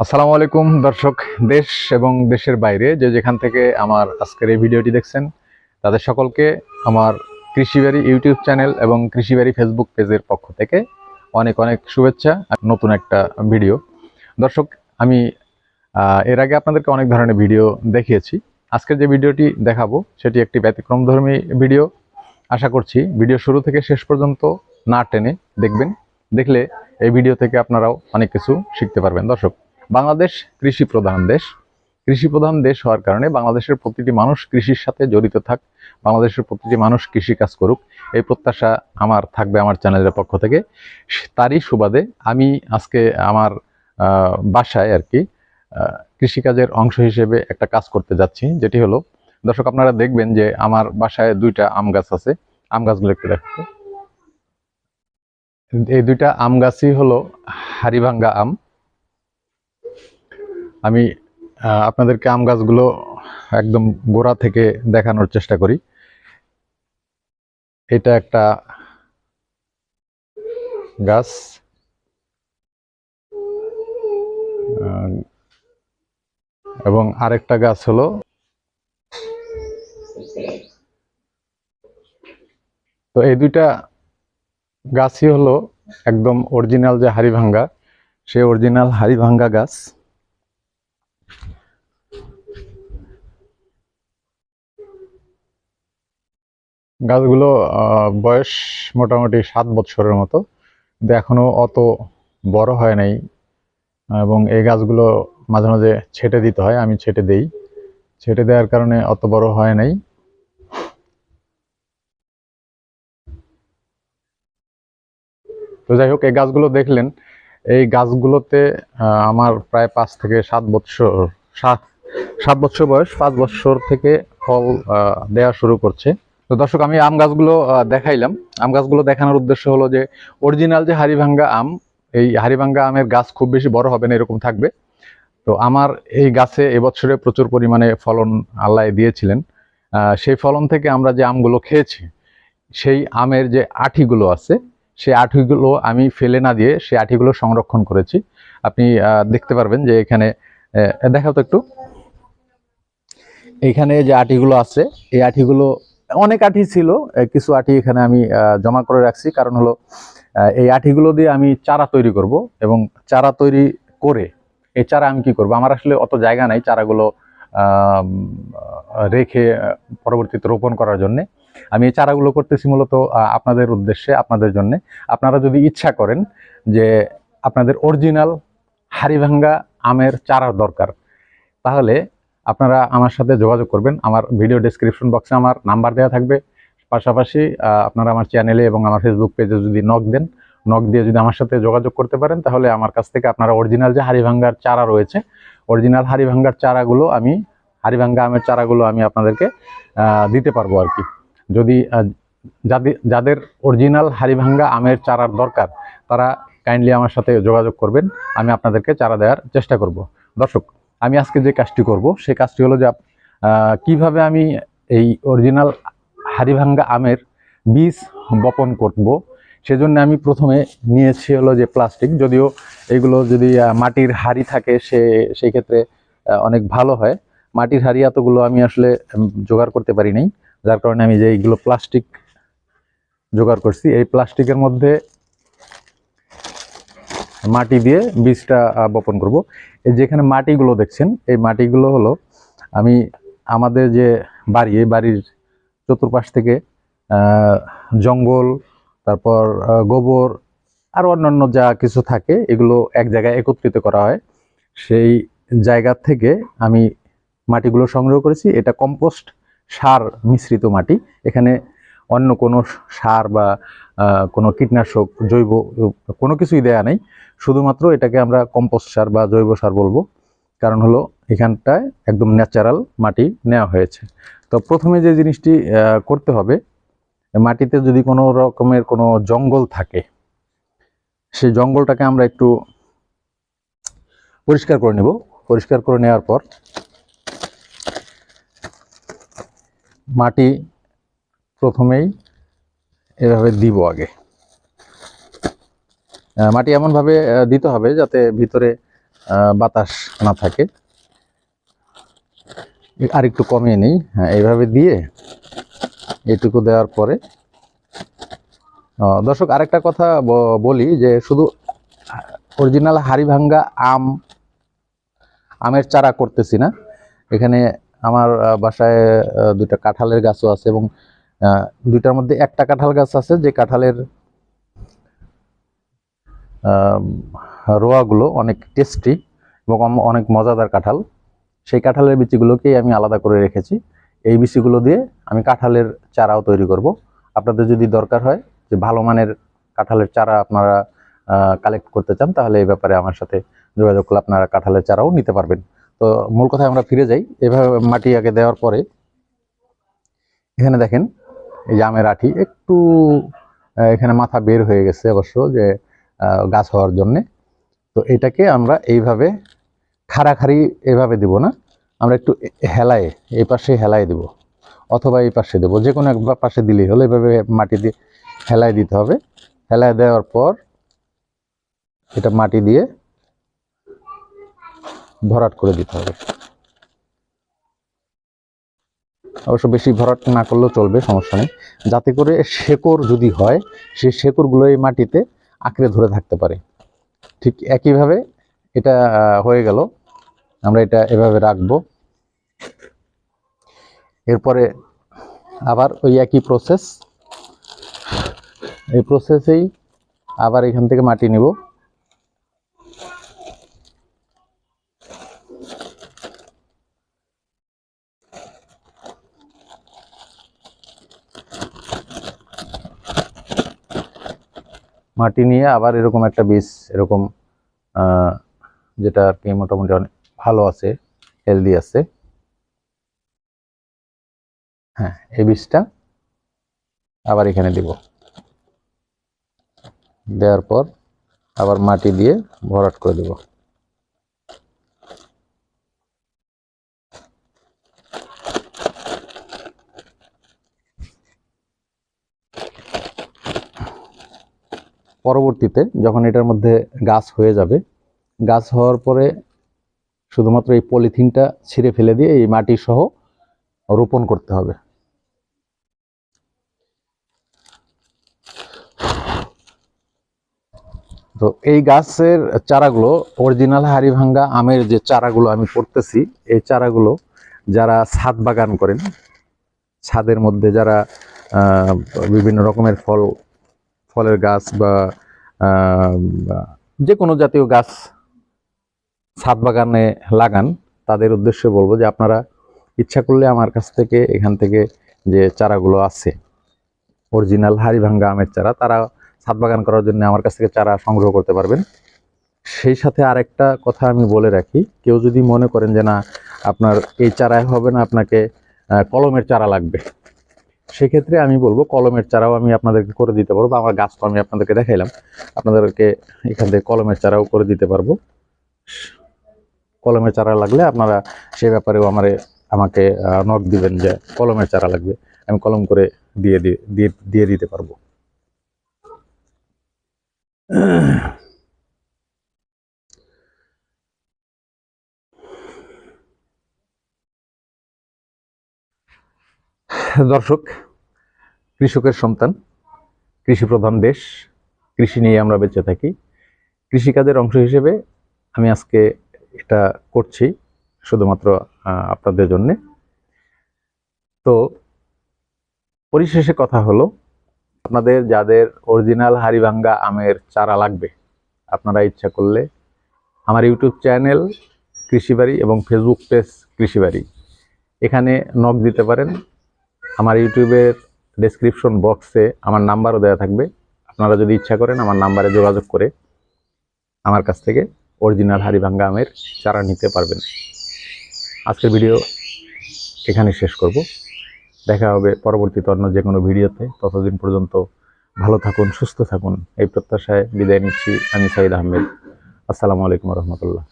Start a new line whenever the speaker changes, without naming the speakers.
আসসালামু আলাইকুম, দর্শক, দেশ এবং দেশের বাইরে যে যেখান থেকে আমার আজকের এই ভিডিওটি দেখছেন, তাদের সকলকে আমার কৃষিবাড়ি ইউটিউব চ্যানেল এবং কৃষিবাড়ি ফেসবুক পেজের পক্ষ থেকে অনেক অনেক শুভেচ্ছা নতুন একটা ভিডিও। দর্শক, আমি এর আগে আপনাদেরকে অনেক ধরনের ভিডিও দেখিয়েছি। আজকের যে ভিডিওটি দেখাবো, সেটি একটি ব্যতিক্রমধর্মী ভিডিও। আশা করছি ভিডিও শুরু থেকে শেষ পর্যন্ত না টেনে দেখবেন। দেখলে এই ভিডিও থেকে আপনারাও অনেক কিছু শিখতে পারবেন। দর্শক বাংলাদেশ কৃষি প্রধান দেশ। কৃষি প্রধান দেশ হওয়ার কারণে বাংলাদেশের প্রতিটি মানুষ কৃষির সাথে জড়িত থাক। বাংলাদেশের প্রতিটি মানুষ কৃষি কাজ করুক। এই প্রত্যাশা আমার থাকবে আমার চ্যানেলের পক্ষ থেকে। তারই সুবাদে আমি আজকে আমার বাসায় আর কি কৃষিকাজের অংশ হিসেবে একটা কাজ করতে যাচ্ছি। যেটি হলো, দর্শক আপনারা দেখবেন যে আমার বাসায় দুইটা আম গাছ আছে। আম গাছগুলো একটু দেখো। এই দুইটা আম গাছই হলো হারিভাঙ্গা আম। আমি আপনাদেরকে আম গাছগুলো একদম গোড়া থেকে দেখানোর চেষ্টা করি। এটা একটা গাছ। এবং আরেকটা গাছ হলো তো এই দুইটা গাছই হলো একদম অরিজিনাল যে হাড়িভাঙ্গা, সেই অরিজিনাল হাড়িভাঙ্গা গাছ। গাছগুলো বয়স মোটামুটি সাত বছরের মতো। কিন্তু এখনও অত বড় হয় নাই। এবং এই গাছগুলো মাঝে মাঝে ছেটে দিতে হয়, আমি ছেটে দেই। ছেটে দেওয়ার কারণে অত বড় হয় নাই। তো যাই হোক, এই গাছগুলো দেখলেন। এই গাছগুলোতে আমার প্রায় পাঁচ থেকে সাত বছর সাত সাত বছর বয়স, পাঁচ বছর থেকে ফল দেওয়া শুরু করছে। তো দর্শক, আমি আম গাছগুলো দেখাইলাম। আম গাছগুলো দেখানোর উদ্দেশ্য হলো যে অরিজিনাল যে হাড়িভাঙ্গা আম, এই হাড়িভাঙ্গা আমের গাছ খুব বেশি বড় হবে না, এরকম থাকবে। তো আমার এই গাছে এবছরে প্রচুর পরিমাণে ফলন আল্লাহ দিয়েছিলেন। সেই ফলন থেকে আমরা যে আমগুলো খেয়েছি, সেই আমের যে আঠিগুলো আছে, সেই আঠিগুলো আমি ফেলে না দিয়ে সেই আঠিগুলো সংরক্ষণ করেছি। আপনি দেখতে পারবেন যে এখানে দেখাও তো একটু। এখানে যে আঠিগুলো আছে, এই আঠিগুলো অনেক আঠি ছিল কিছু আঠি এখানে আমি জমা করে রাখছি। কারণ হলো এই আঠিগুলো দিয়ে আমি চারা তৈরি করব এবং চারা তৈরি করে, এই চারা আমি কি করব? আমার আসলে অত জায়গা নাই চারাগুলো রেখে পরবর্তীতে রোপণ করার জন্য। আমি এই চারাগুলো করতেছি মূলত আপনাদের উদ্দেশ্যে, আপনাদের জন্য। আপনারা যদি ইচ্ছা করেন যে আপনাদের অরিজিনাল হাড়িভাঙ্গা আমের চারার দরকার, তাহলে আপনারা আমার সাথে যোগাযোগ করবেন। আমার ভিডিও ডেসক্রিপশন বক্সে আমার নাম্বার দেওয়া থাকবে। পাশাপাশি আপনারা আমার চ্যানেলে এবং আমার ফেসবুক পেজে যদি নক দেন নক দিয়ে যদি আমার সাথে যোগাযোগ করতে পারেন, তাহলে আমার কাছ থেকে আপনারা অরিজিনাল যে হাড়িভাঙ্গার চারা রয়েছে অরিজিনাল হাড়িভাঙ্গার চারাগুলো আমি, হাড়িভাঙ্গা আমের চারাগুলো আমি আপনাদেরকে দিতে পারব আর কি। যদি যাদের যাদের অরিজিনাল হাড়িভাঙ্গা আমের চারার দরকার, তারা কাইন্ডলি আমার সাথে যোগাযোগ করবেন। আমি আপনাদেরকে চারা দেওয়ার চেষ্টা করব। দর্শক আমি আজকে যে কাজটি করব, সে কাজটি হলো যে কীভাবে আমি এই অরিজিনাল হাড়িভাঙ্গা আমের বীজ বপন করব, সেজন্য আমি প্রথমে নিয়েছি হলো যে প্লাস্টিক। যদিও এগুলো যদি মাটির হাড়ি থাকে, সে, সেই ক্ষেত্রে অনেক ভালো হয়। মাটির হাড়ি এতগুলো আমি আসলে জোগাড় করতে পারি নাই। যার কারণে আমি যে এইগুলো প্লাস্টিক জোগাড় করছি, এই প্লাস্টিকের মধ্যে মাটি দিয়ে বীজটা বপন করব। এই যেখানে মাটিগুলো দেখছেন, এই মাটিগুলো হলো, আমি আমাদের যে বাড়ি, এই বাড়ির চতুর্পাশ থেকে জঙ্গল, তারপর গোবর, আর অন্যান্য যা কিছু থাকে, এগুলো এক জায়গায় একত্রিত করা হয়। সেই জায়গা থেকে আমি মাটিগুলো সংগ্রহ করেছি। এটা কম্পোস্ট সার মিশ্রিত মাটি। এখানে অন্য কোনো সার বা কোনো কীটনাশক, জৈব, কোনো কিছুই দেয়া নেই। শুধুমাত্র এটাকে আমরা কম্পোস্ট সার বা জৈব সার বলব। কারণ হলো, এখানটায় একদম ন্যাচারাল মাটি নেওয়া হয়েছে। তো প্রথমে যে জিনিসটি করতে হবে, মাটিতে যদি কোনো রকমের কোনো জঙ্গল থাকে, সেই জঙ্গলটাকে আমরা একটু পরিষ্কার করে নেব। পরিষ্কার করে নেওয়ার পর, মাটি প্রথমেই এভাবে দিব আগে। মাটি এমনভাবে দিতে হবে যাতে ভিতরে বাতাস না থাকে। আর একটু কমিয়ে নিই। হ্যাঁ এইভাবে দিয়ে এটুকু দেওয়ার পরে দর্শক, আরেকটা কথা বলি যে শুধু অরিজিনাল হাড়িভাঙ্গা আম, আমের চারা করতেছি না। এখানে আমার বাসায় দুইটা কাঁঠালের গাছও আছে এবং দুইটার মধ্যে একটা কাঁঠাল গাছ আছে, যে কাঁঠালের রোয়াগুলো অনেক টেস্টি এবং অনেক মজাদার কাঁঠাল। সেই কাঁঠালের বিচিগুলোকেই আমি আলাদা করে রেখেছি। এই বিচিগুলো দিয়ে আমি কাঁঠালের চারাও তৈরি করব। আপনাদের যদি দরকার হয় যে ভালো মানের কাঁঠালের চারা আপনারা কালেক্ট করতে চান, তাহলে এই ব্যাপারে আমার সাথে যোগাযোগ করলে আপনারা কাঁঠালের চারাও নিতে পারবেন। তো মূল কথায় আমরা ফিরে যাই। এভাবে মাটি আগে দেওয়ার পরে, এখানে দেখেন এই আমের আঠি একটু এখানে মাথা বের হয়ে গেছে অবশ্য যে গাছ হওয়ার জন্যে। তো এটাকে আমরা এইভাবে খাড়াখাড়ি এভাবে দিব না। আমরা একটু হেলায়, এই পাশে হেলায় দিব। অথবা এই পাশে দেবো। যে কোনো এক পাশে দিলেই হলো। এভাবে মাটি দিয়ে হেলায় দিতে হবে। হেলায় দেওয়ার পর এটা মাটি দিয়ে ভরাট করে দিতে হবে। অবশ্য বেশি ভরাট না করলেও চলবে, সমস্যা নেই। যাতে করে শেকড় যদি হয় সেই শেকড়গুলো এই মাটিতে আঁকড়ে ধরে থাকতে পারে। ঠিক একইভাবে এটা হয়ে গেল। আমরা এটা এভাবে রাখব। এরপরে আবার ওই একই প্রসেস এই প্রসেসেই আবার এখান থেকে মাটি নিব। মাটি নিয়ে আবার এরকম একটা বীজ, এরকম যেটা কি মোটামুটি অনেক ভালো আছে হেলদি আছে। হ্যাঁ এই বীজটা আবার এখানে দিব। দেওয়ার পর আবার মাটি দিয়ে ভরাট করে দেব। পরবর্তীতে যখন এটার মধ্যে গাছ হয়ে যাবে, গাছ হওয়ার পরে শুধুমাত্র এই পলিথিনটা ছিঁড়ে ফেলে দিয়ে এই মাটি সহ রোপণ করতে হবে। তো এই গাছের চারাগুলো, অরিজিনাল হাড়িভাঙ্গা আমের যে চারাগুলো আমি করতেছি এই চারাগুলো যারা ছাদ বাগান করেন, ছাদের মধ্যে যারা বিভিন্ন রকমের ফল ফলের গাছ বা যে কোনো জাতীয় গাছ ছাদ বাগানে লাগান, তাদের উদ্দেশ্যে বলব যে আপনারা ইচ্ছা করলে আমার কাছ থেকে, এখান থেকে যে চারাগুলো আছে, অরিজিনাল হাড়িভাঙ্গা আমের চারা, তারা ছাদ বাগান করার জন্য আমার কাছ থেকে চারা সংগ্রহ করতে পারবেন। সেই সাথে আরেকটা কথা আমি বলে রাখি, কেউ যদি মনে করেন যে না, আপনার এই চারায় হবে না, আপনাকে কলমের চারা লাগবে। সেক্ষেত্রে আমি বলব, কলমের চারাও আমি আপনাদেরকে করে দিতে পারব। আমার গাছ তো আমি আপনাদেরকে দেখাইলাম। আপনাদেরকে এখান থেকে কলমের চারাও করে দিতে পারব। কলমের চারা লাগলে আপনারা সে ব্যাপারেও আমারে, আমাকে নক দিবেন যে কলমের চারা লাগবে। আমি কলম করে দিয়ে দিয়ে দিয়ে দিতে পারব। দর্শক কৃষকের সন্তান, কৃষি প্রধান দেশ, কৃষি নিয়ে আমরা বেঁচে থাকি। কৃষিকাজের অংশ হিসেবে আমি আজকে এটা করছি শুধুমাত্র আপনাদের জন্যে। তো পরিশেষে কথা হলো, আপনাদের যাদের অরিজিনাল হারিভাঙ্গা আমের চারা লাগবে, আপনারা ইচ্ছা করলে আমার ইউটিউব চ্যানেল কৃষিবাড়ি এবং ফেসবুক পেজ কৃষিবাড়ি, এখানে নক দিতে পারেন। আমার ইউটিউবের ডেসক্রিপশন বক্সে আমার নাম্বারও দেওয়া থাকবে। আপনারা যদি ইচ্ছা করেন আমার নাম্বারে যোগাযোগ করে আমার কাছ থেকে অরিজিনাল হাড়িভাঙ্গা আমের চারা নিতে পারবেন। আজকের ভিডিও এখানে শেষ করব। দেখা হবে পরবর্তীতে অন্য যে কোনো ভিডিওতে। ততদিন পর্যন্ত ভালো থাকুন, সুস্থ থাকুন। এই প্রত্যাশায় বিদায় নিচ্ছি আমি সাইদ আহমেদ। আসসালামু আলাইকুম রহমতুল্লাহ।